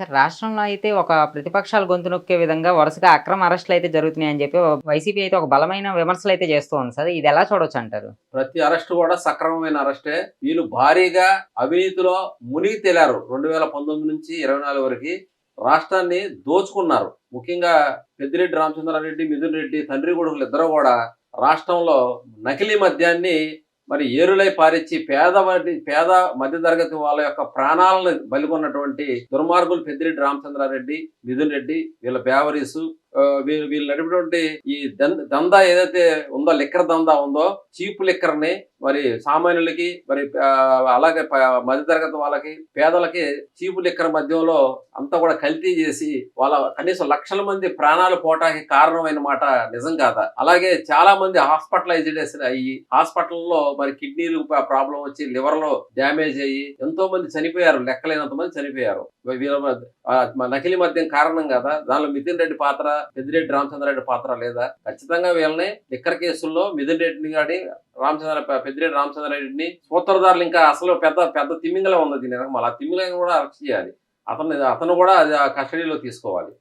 Sir రాష్ట్రంలో అయితే ఒక ప్రతిపక్షాలు గొంతు నొక్కే విధంగా వరుసగా అక్రమ అరెస్టులు అయితే జరుగుతున్నాయని చెప్పి వైసీపీ అయితే ఒక బలమైన విమర్శలు అయితే చేస్తుంది సార్. ఇది ఎలా చూడొచ్చు అంటారు? ప్రతి అరెస్ట్ కూడా సక్రమమైన అరెస్టే. వీళ్ళు భారీగా అవినీతిలో మునిగి తేలారు. రెండు వేల పంతొమ్మిది నుంచి ఇరవై నాలుగు వరకు రాష్ట్రాన్ని దోచుకున్నారు. ముఖ్యంగా పెద్దిరెడ్డి రామచంద్రారెడ్డి మిథున్ రెడ్డి తండ్రి కొడుకులు ఇద్దరు కూడా రాష్ట్రంలో నకిలీ మద్యాన్ని మరి ఏరులై పారిచ్చి పేద పేద మధ్యతరగతి వాళ్ళ యొక్క ప్రాణాలను బలిగొన్నటువంటి దుర్మార్గులు పెద్దిరెడ్డి రామచంద్రారెడ్డి మిథున్ రెడ్డి వీళ్ళ బేవరీసు వీళ్ళు వీళ్ళు నడిపినటువంటి ఈ దందా ఏదైతే ఉందో లిక్కర్ దందా ఉందో చీప్ లిక్కర్ని మరి సామాన్యులకి మరి అలాగే మధ్యతరగతి వాళ్ళకి పేదలకి చీపు లిక్కర్ మధ్యంలో అంతా కూడా కల్తీ చేసి వాళ్ళ కనీసం లక్షల మంది ప్రాణాలు పోవటానికి కారణమైన మాట నిజం కాదా? అలాగే చాలా మంది హాస్పిటలైజ్డ్ అయ్యి హాస్పిటల్లో మరి కిడ్నీలు ప్రాబ్లం వచ్చి లివర్లో డ్యామేజ్ అయ్యి ఎంతో మంది చనిపోయారు లెక్కలేనంత మంది చనిపోయారు. వీళ్ళ మధ్య- నకిలీ మద్యం కారణం కదా? దానిలో మితిన్ రెడ్డి పాత్ర పెద్దిరెడ్డి రామచంద్రారెడ్డి పాత్ర లేదా? ఖచ్చితంగా వీళ్ళని లిక్కర్ కేసుల్లో మిథున్ రెడ్డిని రామచంద్ర పెద్దిరెడ్డి రామచంద్రారెడ్డిని సూత్రధారులు ఇంకా అసలు పెద్ద పెద్ద తిమ్మింగలం ఉంది దీని వెనక. మళ్ళీ ఆ తిమ్మింగలం కూడా అరెస్ట్ చేయాలి. అతను అతను కూడా అది కస్టడీలో తీసుకోవాలి.